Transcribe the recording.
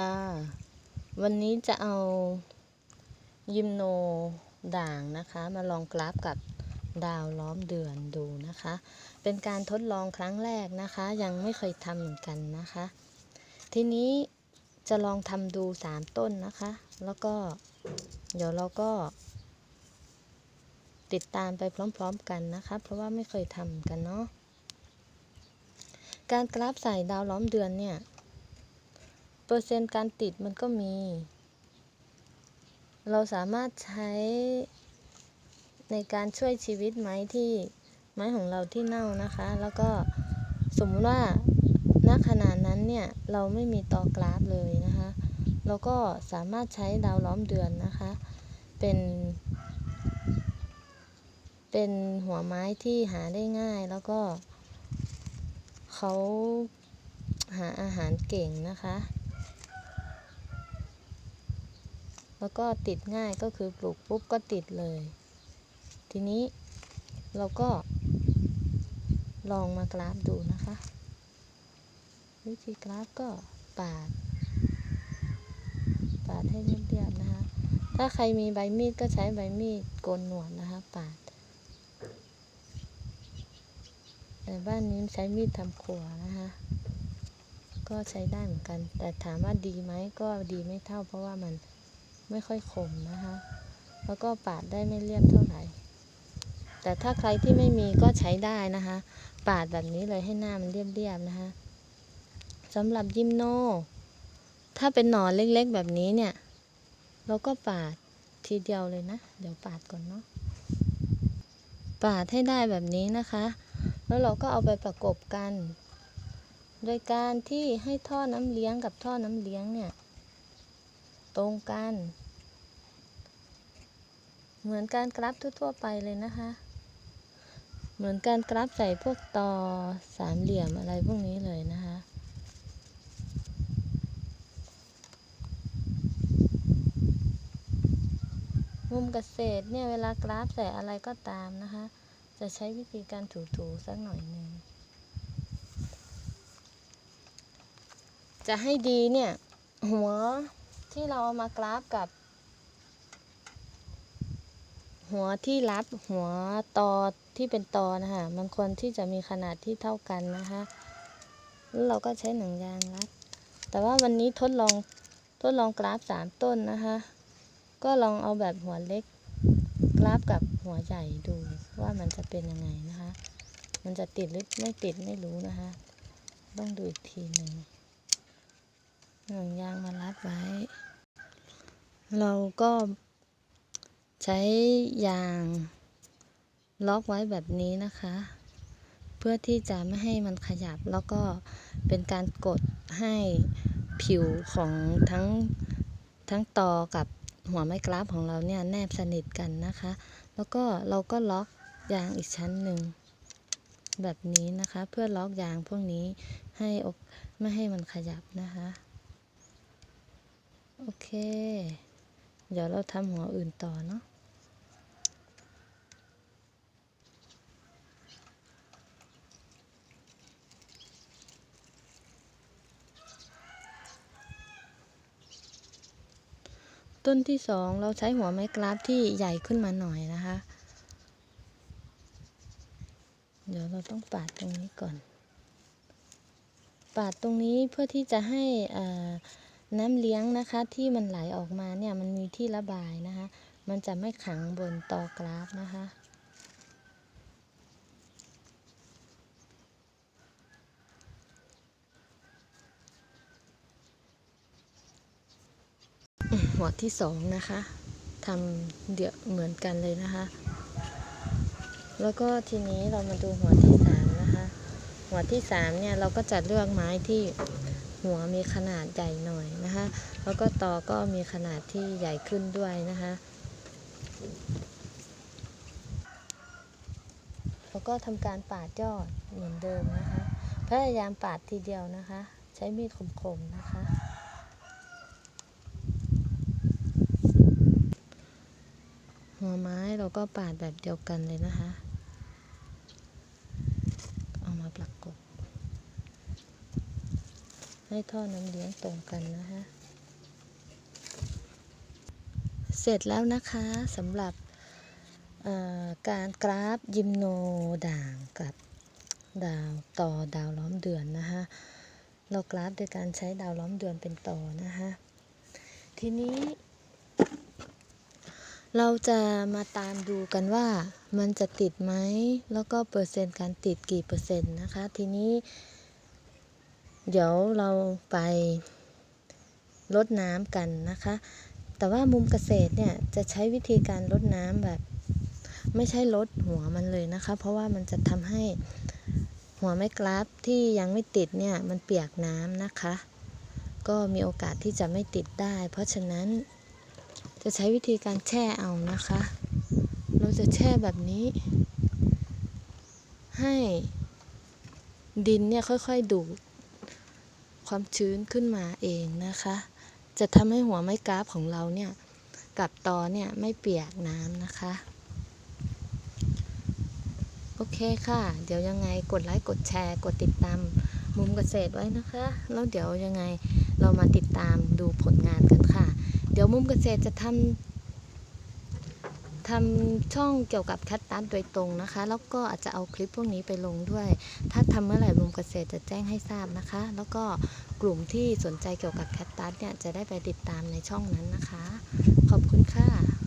ค่ะ วันนี้จะเอายิมโนด่างนะคะ มาลองกราฟกับดาวล้อมเดือนดูนะคะ เป็นการทดลองครั้งแรกนะคะ ยังไม่เคยทำเหมือนกันนะคะ ทีนี้จะลองทำดูสามต้นนะคะ แล้วก็เดี๋ยวเราก็ติดตามไปพร้อมๆกันนะคะ เพราะว่าไม่เคยทำกันเนาะการกราฟใส่ดาวล้อมเดือนเนี่ย เปอร์เซ็นต์การติดมันก็มี เราสามารถใช้ในการช่วยชีวิตไม้ที่ไม้ของเราที่เน่านะคะ แล้วก็สมมติว่าณขณะนั้นเนี่ยเราไม่มีตอกราฟเลยนะคะเราก็สามารถใช้ดาวล้อมเดือนนะคะ เป็น เป็นหัวไม้ที่หาได้ง่ายแล้วก็เขาหาอาหารเก่งนะคะ แล้วก็ติดง่ายก็คือปลูกปุ๊บก็ติดเลย ทีนี้เราก็ ลองมากราฟดูนะคะ วิธีกราฟก็ปาด ปาดให้เรียบๆนะคะ ถ้าใครมีใบมีดก็ใช้ใบมีดโกนหนวดนะคะ ปาด แต่บ้านนี้ใช้มีดทำครัวนะคะก็ใช้ได้เหมือนกัน แต่ถามว่าดีไหมก็ดีไม่เท่าเพราะว่ามัน ไม่ค่อยคมนะคะ แล้วก็ปาดได้ไม่เรียบเท่าไหร่ แต่ถ้าใครที่ไม่มีก็ใช้ได้นะคะ ปาดแบบนี้เลยให้หน้ามันเรียบๆนะคะสำหรับยิมโน ถ้าเป็นหนอนเล็กๆแบบนี้เนี่ย เราก็ปาดทีเดียวเลยนะ เดี๋ยวปาดก่อนเนาะ ปาดให้ได้แบบนี้นะคะ แล้วเราก็เอาไปประกบกัน โดยการที่ให้ท่อน้ำเลี้ยงกับท่อน้ำเลี้ยงเนี่ย ตรงกัน เหมือนการกราฟทั่วๆไปเลยนะคะ เหมือนการกราฟใส่พวกต่อสามเหลี่ยมอะไรพวกนี้เลยนะคะมุมเกษตรเนี่ยเวลากราฟใส่อะไรก็ตามนะคะ จะใช้วิธีการถูๆสักหน่อยหนึ่งจะให้ดีเนี่ย หัว ที่เราเอามากราฟกับ หัวที่รับหัวตอที่เป็นตอนะคะมันควรที่จะมีขนาดที่เท่ากันนะคะแล้วเราก็ใช้หนังยางรัดแต่ว่าวันนี้ทดลองทดลองกราฟสามต้นนะคะ ก็ลองเอาแบบหัวเล็กกราฟกับหัวใหญ่ดูว่ามันจะเป็นยังไงนะคะ มันจะติดหรือไม่ติดไม่รู้นะคะ ต้องดูอีกทีหนึ่ง หนังยางมารัดไว้ เราก็ใช้ยางล็อกไว้แบบนี้นะคะ เพื่อที่จะไม่ให้มันขยับแล้วก็เป็นการกดให้ผิวของทั้งทั้งตอกับหัวไม้กราฟของเราเนี่ยแนบสนิทกันนะคะ แล้วก็เราก็ล็อกยางอีกชั้นหนึ่งแบบนี้นะคะ เพื่อล็อกยางพวกนี้ให้อกไม่ให้มันขยับนะคะ เคเดี๋ยวเราทำหัวอื่นต่อเนาะต้นที่สองเราใช้หัวไม้กราฟที่ใหญ่ขึ้นมาหน่อยนะคะ เดี๋ยวเราต้องปาดตรงนี้ก่อน ปาดตรงนี้เพื่อที่จะให้อ่า น้ำเลี้ยงนะคะที่มันไหลออกมาเนี่ยมันมีที่ระบายนะคะ มันจะไม่ขังบนตอกราฟนะคะ หัวที่สองนะคะทำเดี๋ยวเหมือนกันเลยนะคะ แล้วก็ทีนี้เรามาดูหัวที่สามนะคะ หัวที่สามเนี่ยเราก็จะเลือกไม้ที่ หัวมีขนาดใหญ่หน่อยนะคะ แล้วก็ตอก็มีขนาดที่ใหญ่ขึ้นด้วยนะคะ แล้วก็ทำการปาดยอดเหมือนเดิมนะคะ พยายามปาดทีเดียวนะคะ ใช้มีดคมๆนะคะหัวไม้เราก็ปาดแบบเดียวกันเลยนะคะ ให้ท่อน้ำเลี้ยงตรงกันนะคะเสร็จแล้วนะคะสำหรับการกราฟยิมโนด่างกับดาวต่อดาวล้อมเดือนนะคะเรากราฟโดยการใช้ดาวล้อมเดือนเป็นต่อนะคะทีนี้เราจะมาตามดูกันว่ามันจะติดไหม แล้วก็เปอร์เซ็นต์การติดกี่เปอร์เซ็นต์นะคะ ทีนี้ เดี๋ยวเราไปลดน้ำกันนะคะ แต่ว่ามุมเกษตรเนี่ยจะใช้วิธีการลดน้ำแบบ ไม่ใช่ลดหัวมันเลยนะคะ เพราะว่ามันจะทำให้หัวไม้กราฟที่ยังไม่ติดเนี่ยมันเปียกน้ำนะคะ ก็มีโอกาสที่จะไม่ติดได้ เพราะฉะนั้นจะใช้วิธีการแช่เอานะคะ เราจะแช่แบบนี้ ให้ดินเนี่ยค่อยๆดูด ความชื้นขึ้นมาเองนะคะ จะทำให้หัวไม้กราฟของเราเนี่ยกับตอเนี่ยไม่เปียกน้ำนะคะ โอเคค่ะ เดี๋ยวยังไงกดไลค์กดแชร์ กดติดตามมุมเกษตรไว้นะคะ แล้วเดี๋ยวยังไงเรามาติดตามดูผลงานกันค่ะ เดี๋ยวมุมเกษตรจะทำ ทำช่องเกี่ยวกับแคทตัสโดยตรงนะคะ แล้วก็อาจจะเอาคลิปพวกนี้ไปลงด้วย ถ้าทำเมื่อไหร่รวมเกษตรจะแจ้งให้ทราบนะคะ แล้วก็กลุ่มที่สนใจเกี่ยวกับแคทตัสเนี่ยจะได้ไปติดตามในช่องนั้นนะคะ ขอบคุณค่ะ